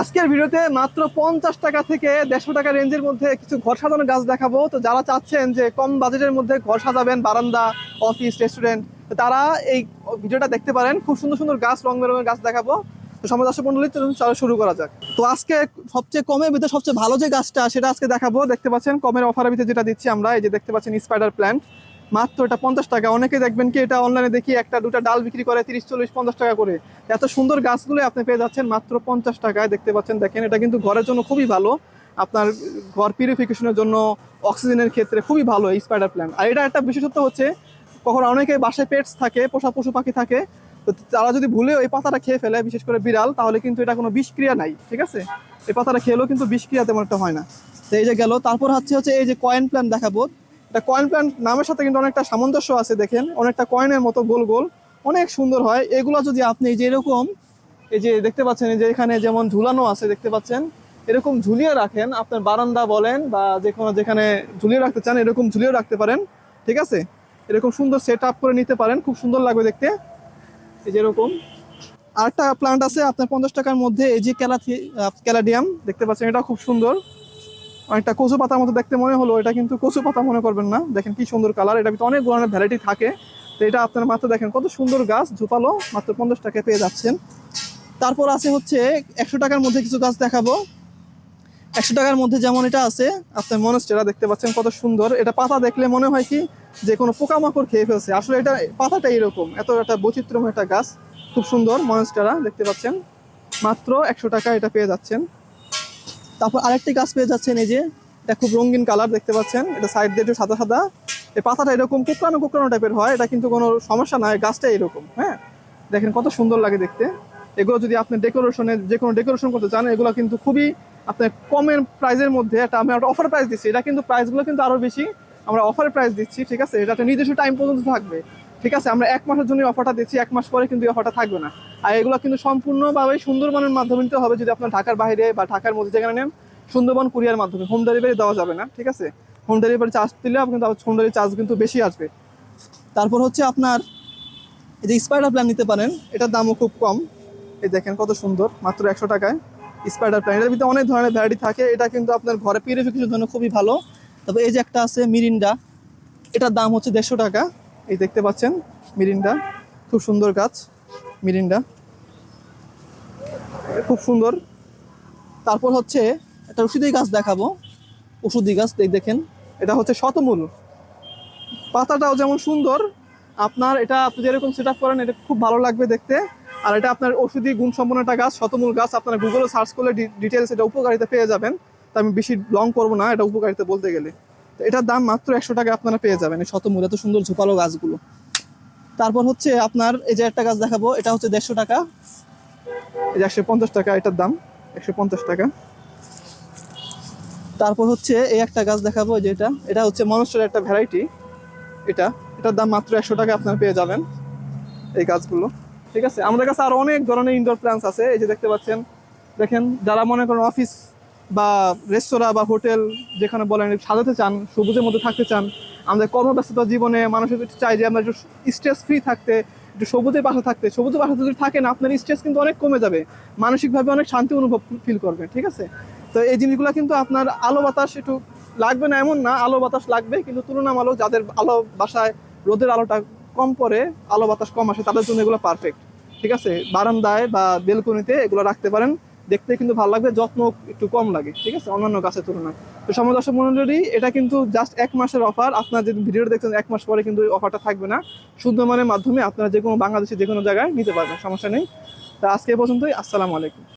আজকের ভিডিওতে মাত্র পঞ্চাশ টাকা থেকে দেড়শো টাকা রেঞ্জের মধ্যে কিছু ঘর সাজানোর গাছ দেখাবো। তো যারা চাচ্ছেন যে কম বাজেটের মধ্যে ঘর সাজাবেন, বারান্দা অফিস রেস্টুরেন্ট তারা এই ভিডিওটা দেখতে পারেন। খুব সুন্দর সুন্দর গাছ, রং বেরঙের গাছ দেখাবো। তো সময় দর্শক মন্ডলী চলো শুরু করা যাক। তো আজকে সবচেয়ে কমের ভিতরে সবচেয়ে ভালো যে গাছটা, সেটা আজকে দেখাবো। দেখতে পাচ্ছেন, কমের অফারের ভিতরে যেটা দিচ্ছি আমরা, এই যে দেখতে পাচ্ছেন স্পাইডার প্ল্যান্ট মাত্র এটা পঞ্চাশ টাকা। অনেকে দেখবেন কি এটা অনলাইনে দেখি একটা, দুটা ডাল বিক্রি করে তিরিশ, চল্লিশ, পঞ্চাশ টাকা করে। এত সুন্দর গাছগুলো আপনি পেয়ে যাচ্ছেন মাত্র পঞ্চাশ টাকায়, দেখতে পাচ্ছেন। দেখেন, এটা কিন্তু ঘরের জন্য খুবই ভালো। আপনার ঘর পিউরিফিকেশনের জন্য অক্সিজেনের ক্ষেত্রে খুবই ভালো এই স্পাইডার প্ল্যান্ট আর এটা একটা বিশেষত্ব হচ্ছে, কখনো অনেকে বাসায় পেটস থাকে, পোষা পশু পাখি থাকে, তো তারা যদি ভুলে ওই পাতাটা খেয়ে ফেলে, বিশেষ করে বিড়াল, তাহলে কিন্তু এটা কোনো বিষক্রিয়া নাই, ঠিক আছে? এই পাতাটা খেলেও কিন্তু বিষক্রিয়া তেমন একটা হয় না। তো এই যে গেল, তারপর হচ্ছে হচ্ছে এই যে কয়েন প্ল্যান দেখাবো। এটা কয়েন প্ল্যান নামের সাথে কিন্তু অনেকটা সামঞ্জস্য আছে, দেখেন। অনেকটা কয়েনের মতো গোল গোল। অনেক সুন্দর হয়। এগুলো যদি আপনি যে এরকম, এই যে দেখতে পাচ্ছেন যে এখানে যেমন ঝুলানো আছে, দেখতে পাচ্ছেন, এরকম ঝুলিয়ে রাখেন। আপনার বারান্দা বলেন বা যে কোনো যেখানে ঝুলিয়ে রাখতে চান, এরকম ঝুলিয়ে রাখতে পারেন। ঠিক আছে? এরকম সুন্দর সেট আপ করে নিতে পারেন। খুব সুন্দর লাগবে দেখতে। এই যে এরকম। আরেকটা প্লান্ট আছে আপনার পঞ্চাশ টাকার মধ্যে, এই যে ক্যালাথি ক্যালাডিয়াম। দেখতে পাচ্ছেন, এটা খুব সুন্দর। অনেকটা কচু পাতার মতো দেখতে মনে হলো, এটা কিন্তু কচু পাতা মনে করবেন না। দেখেন কি সুন্দর কালার এটা অনেক ধরনের ভ্যারাইটি থাকে। তো এটা আপনার মাত্র দেখেন কত সুন্দর গাছ, ঝোপালো, মাত্র পঞ্চাশ টাকায় পেয়ে যাচ্ছেন। তারপর আছে হচ্ছে একশো টাকার মধ্যে কিছু গাছ দেখাবো। একশো টাকার মধ্যে যেমন এটা আছে, আপনার মনস্টেরা দেখতে পাচ্ছেন কত সুন্দর। এটা পাতা দেখলে মনে হয় কি যে কোনো পোকামাকড় খেয়ে ফেলছে। আসলে এটা পাতাটা এরকম, এত একটা বৈচিত্র্যময় একটা গাছ, খুব সুন্দর মনস্টেরা দেখতে পাচ্ছেন। মাত্র একশো টাকা এটা পেয়ে যাচ্ছেন। তারপর আরেকটি গাছ পেয়ে যাচ্ছেন এই যে, এটা খুব রঙিন কালার দেখতে পাচ্ছেন। এটা সাইড দিয়ে একটু সাদা সাদা। এই পাতাটা এরকম কুকরানো কুকরানো টাইপের হয়, এটা কিন্তু কোনো সমস্যা নয় গাছটা এরকম হ্যাঁ? দেখেন কত সুন্দর লাগে দেখতে। এগুলো যদি আপনি ডেকোরেশনে যে কোনো ডেকোরেশন করতে চান, এগুলো কিন্তু খুবই আপনার কমের প্রাইজের মধ্যে একটা আমি একটা অফার প্রাইস দিচ্ছি। এটা কিন্তু প্রাইসগুলো কিন্তু আরও বেশি, আমরা অফার প্রাইস দিচ্ছি, ঠিক আছে? এটা একটা নির্দিষ্ট টাইম পর্যন্ত থাকবে, ঠিক আছে? আমরা এক মাসের জন্য অফারটা দিচ্ছি, এক মাস পরে কিন্তু অফারটা থাকবে না। আর এগুলো কিন্তু সম্পূর্ণভাবে সুন্দরবনের মাধ্যমে নিতে হবে। যদি আপনার ঢাকার বাইরে বা ঢাকার মধ্যে যেখানে নেন, সুন্দরবন কুরিয়ার মাধ্যমে। হোম ডেলিভারি দেওয়া যাবে না, ঠিক আছে? হোম ডেলিভারি চার্জ দিলে কিন্তু হোম ডেলিভারি চার্জ কিন্তু বেশি আসবে। তারপর হচ্ছে আপনার এই যে স্পাইডার প্ল্যান নিতে পারেন, এটার দামও খুব কম। এই দেখেন কত সুন্দর, মাত্র একশো টাকায় স্পাইডার প্ল্যান এটার ভিতরে অনেক ধরনের ভ্যারাইটি থাকে। এটা কিন্তু আপনার ঘরে পিউরিফিকেশনের জন্য খুবই ভালো। তবে এই যে একটা আছে মিরিন্ডা, এটার দাম হচ্ছে দেড়শো টাকা। এই দেখতে পাচ্ছেন, মিরিন্ডা। খুব সুন্দর গাছ। মিরিন্ডা। খুব সুন্দর। তারপর হচ্ছে একটা ওষুধি গাছ দেখাবো। ওষুধি গাছ, দেখ- দেখেন। এটা হচ্ছে শতমূল। পাতাটাও যেমন সুন্দর, আপনার এটা আপনি যেরকম সেট আপ করেন, এটা খুব ভালো লাগবে দেখতে। আর এটা আপনার ওষুধি গুণসম্পন্ন একটা গাছ, শতমূল গাছ, আপনারা গুগলে সার্চ করলে ডিটেলস এটা উপকারিতা পেয়ে যাবেন। তো আমি বেশি লং করব না, এটা উপকারিতা বলতে গেলে। তো এটার দাম মাত্র একশো টাকা আপনারা পেয়ে যাবেন এই শতমূল, এত সুন্দর ঝোপালো গাছগুলো। তারপর হচ্ছে আপনার এই যে একটা গাছ দেখাবো, এটা হচ্ছে দেড়শো টাকা। এই যে একশো পঞ্চাশ টাকা, এটার দাম একশো পঞ্চাশ টাকা। তারপর হচ্ছে এই একটা গাছ দেখাবো যে এটা। এটা হচ্ছে মনস্টার একটা ভ্যারাইটি, এটা। এটার দাম মাত্র একশো টাকা আপনার পেয়ে যাবেন এই গাছগুলো। ঠিক আছে? আমাদের কাছে আরও অনেক ধরনের ইনডোর প্ল্যান্টস আছে, এই যে দেখতে পাচ্ছেন। দেখেন, যারা মনে করেন অফিস বা রেস্তোরাঁ বা হোটেল যেখানে বলেন সাজাতে চান, সবুজের মধ্যে থাকতে চান, আমাদের কর্মব্যস্ততা জীবনে মানুষের চাই যে আমরা একটু স্ট্রেস ফ্রি থাকতে, একটু সবুজের বাসা থাকতে। সবুজের পাশে যদি থাকেন, আপনার স্ট্রেস কিন্তু অনেক কমে যাবে। মানসিকভাবে অনেক শান্তি অনুভব ফিল করবেন, ঠিক আছে? তো এই জিনিসগুলো কিন্তু আপনার আলো বাতাস একটু লাগবে না, এমন না, আলো বাতাস লাগবে, কিন্তু তুলনামূলক যাদের আলো বাসায় রোদের আলোটা কম পড়ে, আলো বাতাস কম আসে, তাদের জন্য এগুলো পারফেক্ট ঠিক আছে? বারান্দায় বা বেলকনিতে এগুলো রাখতে পারেন। দেখতে কিন্তু ভালো লাগবে, যত্ন একটু কম লাগে, ঠিক আছে? অন্যান্য গাছের তুলনায়। তো সময় দর্শক মন্ডলী এটা কিন্তু জাস্ট এক মাসের অফার আপনার যে ভিডিওটা দেখছেন, এক মাস পরে কিন্তু অফারটা থাকবে না। শুদ্ধমানের মাধ্যমে আপনারা যে কোনো বাংলাদেশে যে কোনো জায়গায় নিতে পারবেন, সমস্যা নেই। তা আজকে পর্যন্তই, আসসালামু আলাইকুম।